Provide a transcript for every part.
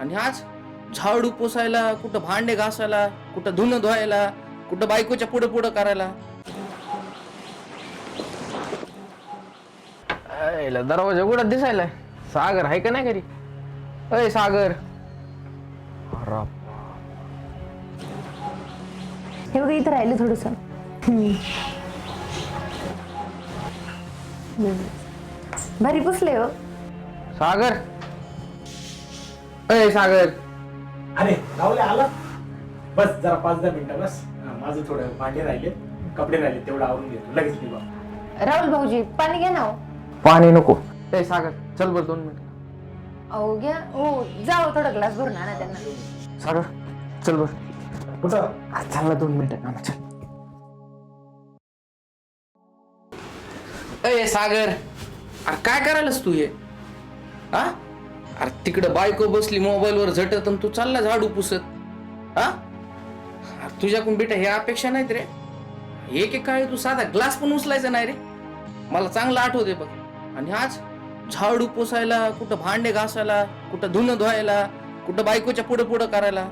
आणि आज झाडू पुसायला कुठं भांडे घासायला कुठं धुणं धुवायला कुठं बायकोच्या पुढे पुढं करायला. दरवाजा उघडत दिसायला सागर आहे का नाही घरी? अय सागर. अरे हे बघा इथं राहिलं थोडस. भारी पुसले हो. सागर. अय सागर. अरे राहुले आला? बस जरा पाच दहा मिनिटं बस. हा, माझं थोडं भांडे राहिले कपडे राहिले तेवढं आवरून घेतो. लगेच निघा राहुल भाऊजी पाणी घ्या ना हो. पाणी नको. ए सागर चल बर दोन मिनिट. अहो घ्या. हो जाओ थोडा ग्लास भरून आणा त्यांना. सागर चल बर. कुठं? आज चालला दोन मिनिटं. ना चल. अय सागर अरे काय करायलास तू हे? हा? अरे तिकडं बायको बसली मोबाईलवर झटत आणि तू चालला झाडू पुसत. हा? अरे तुझ्याकडून बेटा हे अपेक्षा नाहीत रे. एक एक काळी तू साधा ग्लास पण उचलायचा नाही रे. मला चांगलं आठवते बघ. आणि आज झाडू पुसायला कुठं भांडे घासायला कुठं धुणं धुवायला कुठं बायकोच्या पुढं पुढं करायला.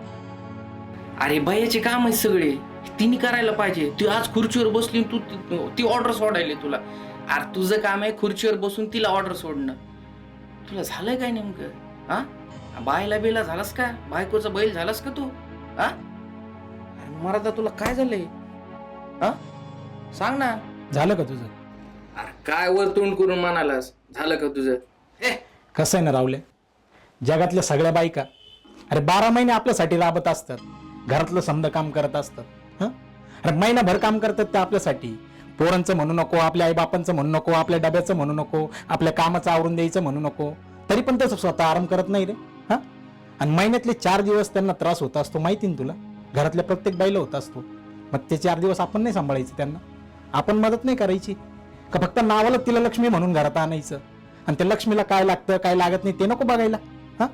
अरे बायाचे काम आहे सगळे. तिने करायला पाहिजे. तू आज खुर्चीवर बसली तू ती ऑर्डर सोडायली तुला. अरे तुझं काम आहे खुर्चीवर बसून तिला ऑर्डर सोडणं. तुला झालंय काय नेमकं? हा? बायला बिला झालास का? बायकोचा बैल झालास का तू? हा? मराठा तुला काय झालंय? हा? सांग ना. झालं का तुझं? अरे काय वर तोंड करून म्हणालास? झालं का तुझं? ए कसं आहे ना रावले? जगातल्या सगळ्या बायका अरे बारा महिने आपल्यासाठी राबत असतात. घरातलं समजा काम करत असतात. हं? अरे महिनाभर काम करतात ते आपल्यासाठी. पोरांचं म्हणू नको आपल्या आईबापांचं म्हणू नको आपल्या डब्याचं म्हणू नको आपल्या कामाचं आवरून द्यायचं म्हणू नको. तरी पण तसं स्वतः आराम करत नाही रे हा? आणि महिन्यातले चार दिवस त्यांना त्रास होत असतो माहिती ना तुला? घरातल्या प्रत्येक बाईला होत असतो. मग ते चार दिवस आपण नाही सांभाळायचं त्यांना. आपण मदत नाही करायची. का फक्त नावाला तिला लक्ष्मी म्हणून घरात आणायचं? आणि त्या लक्ष्मीला काय लागतं काय लागत नाही ते नको बघायला हा?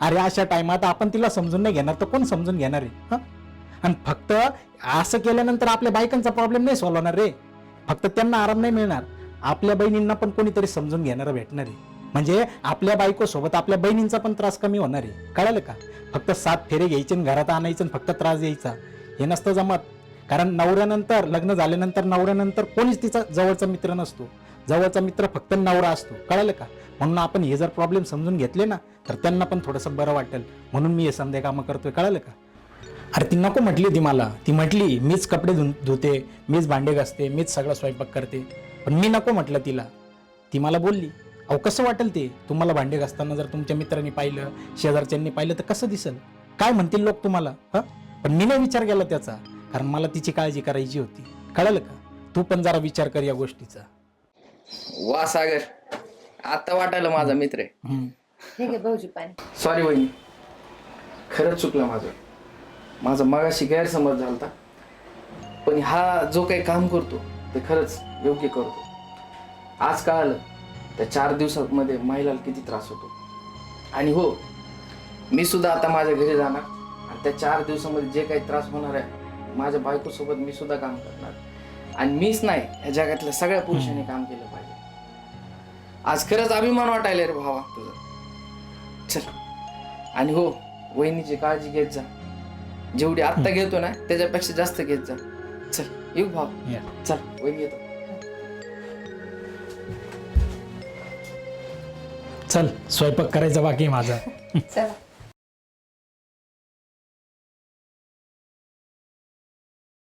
अरे अशा टायमात आपण तिला समजून नाही घेणार तर कोण समजून घेणार आहे हा? आणि फक्त असं केल्यानंतर आपल्या बायकांचा प्रॉब्लेम नाही सॉल्व होणार रे. फक्त त्यांना आराम नाही मिळणार. आपल्या बहिणींना पण कोणीतरी समजून घेणारं भेटणार. आहे म्हणजे आपल्या बायको सोबत आपल्या बहिणींचा पण त्रास कमी होणार. आहे कळालं का? फक्त सात फेरे घ्यायचे घरात आणायचे फक्त त्रास द्यायचा. हे नसतं जमत. कारण नवऱ्यानंतर लग्न झाल्यानंतर नवऱ्यानंतर कोणीच तिचा जवळचा मित्र नसतो. जवळचा मित्र फक्त नवरा असतो. कळालं का? म्हणून आपण हे जर प्रॉब्लेम समजून घेतले ना तर त्यांना पण थोडंसं बरं वाटेल. म्हणून मी हे संध्या कामं करतोय. कळालं का? अरे ती नको म्हटली ती मला. ती म्हटली मीच कपडे धु धुते मीच भांडे घासते मीच सगळं स्वयंपाक करते. पण मी नको म्हटलं तिला. ती मला बोलली अहो कसं वाटेल ते? तुम्हाला भांडे घासताना जर तुमच्या मित्रांनी पाहिलं शेजारच्यांनी पाहिलं तर कसं दिसेल? काय म्हणतील लोक तुम्हाला? हं? पण मी नाही विचार केला त्याचा कारण मला तिची काळजी करायची होती. कळलं का? तू पण जरा विचार कर या गोष्टीचा. वा सागर. आता वाटायला माझा मित्र आहे. हे भाऊजी पाणी. सॉरी वहिनी. खरंच चुकलं माझं. माझा मगाशी गैरसमज झालता. पण हा जो काही काम करतो ते खरंच योग्य करतो. आज कळालं त्या चार दिवसामध्ये महिलाला किती त्रास होतो. आणि हो मी सुद्धा आता माझ्या घरी जाणार. आणि त्या चार दिवसामध्ये जे काही त्रास होणार आहे माझ्या बायकोसोबत मी सुद्धा काम करणार. आणि मीच नाही या जगातल्या सगळ्या पुरुषांनी काम केलं पाहिजे. आज खरंच अभिमान वाटायला रे भावा तुझं. चल. आणि हो वहिनीची काळजी घेत जा. जेवढी आत्ता घेतो ना त्याच्यापेक्षा जास्त घेत जा. चल येऊ भाव या. चल वहिनी येतो. चल स्वयंपाक करायचा बाकी माझा. चला.